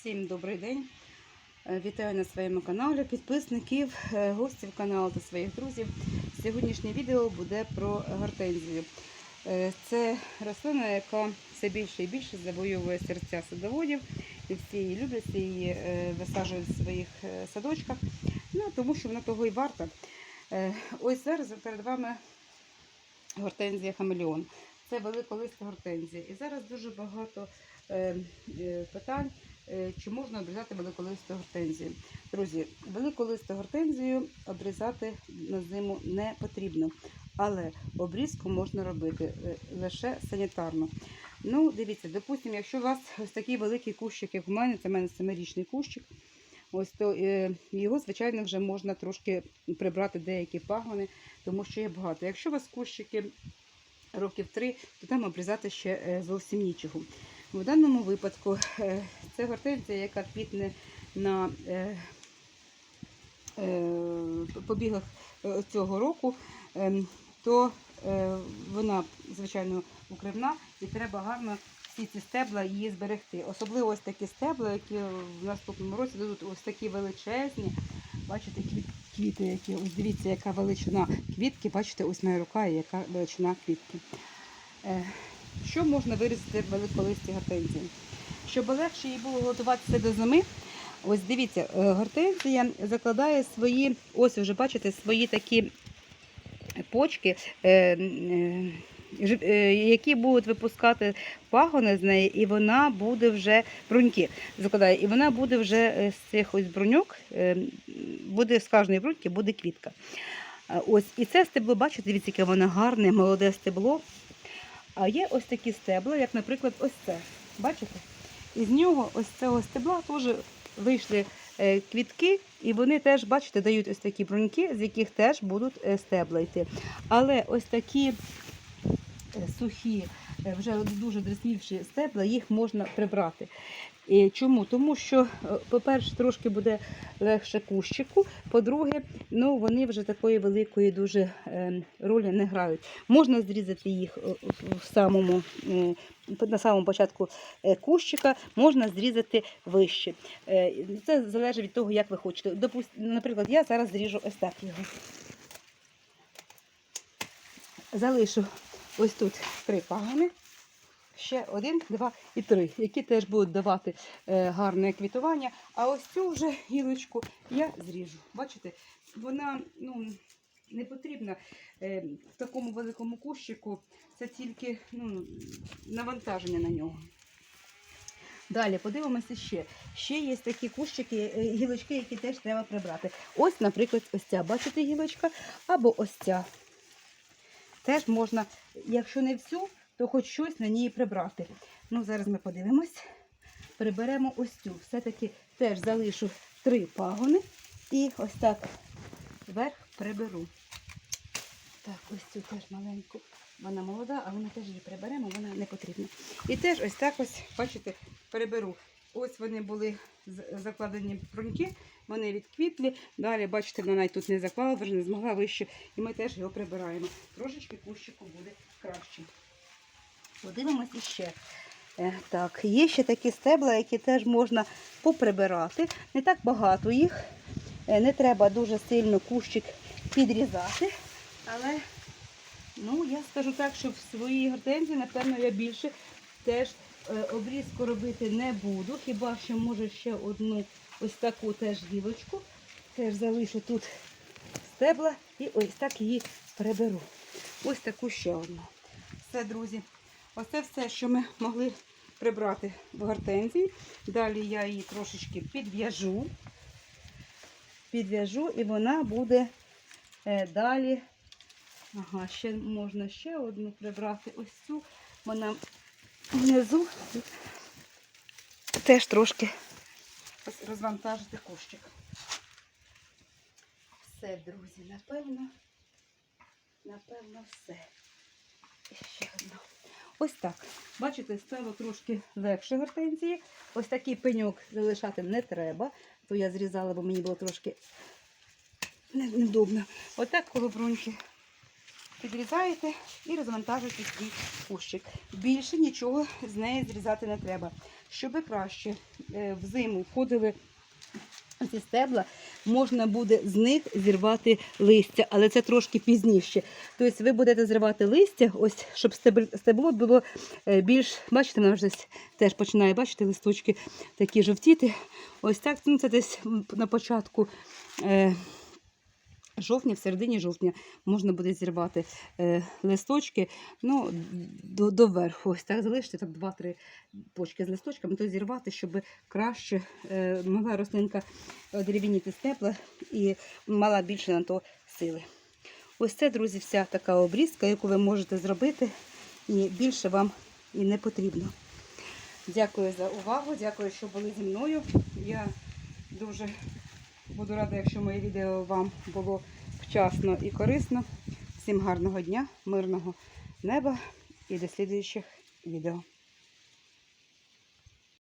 Всім добрий день. Е, Вітаю на своєму каналі підписників, е, гостів каналу та своїх друзів. Сьогоднішнє відео буде про гортензію. Е, Це рослина, яка все більше і більше завоює серця садоводів. І всі її люблять, всі її висаджують в своїх садочках, ну, тому що вона того і варта. Ось зараз перед вами гортензія хамелеон. Це великолиста гортензія. І зараз дуже багато питань, чи можна обрізати великолисту гортензію. Друзі, великолисту гортензію обрізати на зиму не потрібно, але обрізку можна робити е, лише санітарно. Ну, дивіться, допустимо, якщо у вас ось такий великий кущик, як у мене, це в мене семирічний кущик, ось то е, його, звичайно, вже можна трошки прибрати деякі пагони, тому що є багато. Якщо у вас кущики років три, то там обрізати ще е, зовсім нічого. В даному випадку е, це гортензія, яка квітне на е, е, побігах цього року, ем, то вона, звичайно, укривна і треба гарно всі ці стебла її зберегти. Особливо ось такі стебла, які в наступному році дадуть ось такі величезні. Бачите, квіти, які ось дивіться, яка величина квітки. Бачите, ось моя рука яка величина квітки. Що можна вирізати в великолисті гортензії? Щоб легше їй було готуватися до зими, ось дивіться, е, гортензія закладає свої, ось вже бачите, свої такі почки, е, е, які будуть випускати пагони з неї, і вона буде вже бруньки закладає, і вона буде вже з цих ось бруньок, буде з кожної бруньки буде квітка. Ось і це стебло, бачите, дивіться, яке воно гарне, молоде стебло. А є ось такі стебла, як, наприклад, ось це. Бачите? Із нього, ось цього стебла, теж вийшли е, квітки, і вони теж, бачите, дають ось такі бруньки, з яких теж будуть е, стебла йти. Але ось такі е, сухі, вже дуже дрослівші стебла, їх можна прибрати. І чому? Тому що, е, по-перше, трошки буде легше кущику. По-друге, ну вони вже такої великої дуже е, ролі не грають. Можна зрізати їх е, в самому, е, на самому початку е, кущика, можна зрізати вище. Е, Це залежить від того, як ви хочете. Наприклад, я зараз зріжу ось так його. Залишу ось тут три пагони. Ще один, два і три, які теж будуть давати е, гарне квітування. А ось цю вже гілочку я зріжу. Бачите, вона ну, не потрібна е, в такому великому кущику. Це тільки ну, навантаження на нього. Далі подивимося ще. Ще є такі кущики, е, гілочки, які теж треба прибрати. Ось, наприклад, ось ця, бачите, гілочка, або ось ця. Теж можна, якщо не всю, то хоч щось на ній прибрати. Ну, зараз ми подивимось. Приберемо ось цю. Все-таки теж залишу три пагони і ось так вверх приберу. Так, ось цю теж маленьку. Вона молода, а вона теж її приберемо, вона не потрібна. І теж ось так ось, бачите, переберу. Ось вони були закладені бруньки, вони відквітлі. Далі, бачите, вона і тут не заклала, вже не змогла вище. І ми теж його прибираємо. Трошечки кущику буде краще. Подивимось іще. Е, Так, є ще такі стебла, які теж можна поприбирати. Не так багато їх. Е, Не треба дуже сильно кущик підрізати. Але, ну, я скажу так, що в своїй гортензії, напевно, я більше теж обрізку робити не буду. Хіба що може ще одну ось таку теж гілочку. Теж залишу тут стебла і ось так її приберу. Ось таку ще одну. Все, друзі. Оце все, що ми могли прибрати в гортензії. Далі я її трошечки підв'яжу. Підв'яжу і вона буде е, далі. Ага, ще можна ще одну прибрати. Ось цю. Вона внизу теж трошки розвантажити кущик. Все, друзі, напевно, напевно, все. І ще одна. Ось так. Бачите, стало трошки легше гортензії. Ось такий пеньок залишати не треба. То я зрізала, бо мені було трошки не- невдобно. Отак коло бруньки підрізаєте і розвантажуєте свій кущик. Більше нічого з неї зрізати не треба. Щоб краще е, в зиму входили ці стебла, можна буде з них зірвати листя, але це трошки пізніше. Тобто ви будете зривати листя, ось щоб стебло було е, більш, бачите, воно вже теж починає бачити листочки такі жовтіти. Ось так, ну це десь на початку. Жовтня, в середині жовтня можна буде зірвати е, листочки ну, до, до верху. Ось так залишити так 2-3 почки з листочками, то зірвати, щоб краще е, могла рослинка дерев'яніти степла і мала більше на то сили. Ось це, друзі, вся така обрізка, яку ви можете зробити, і більше вам і не потрібно. Дякую за увагу, дякую, що були зі мною. Я дуже буду рада, якщо моє відео вам було вчасно і корисно. Всім гарного дня, мирного неба і до слідуючих відео.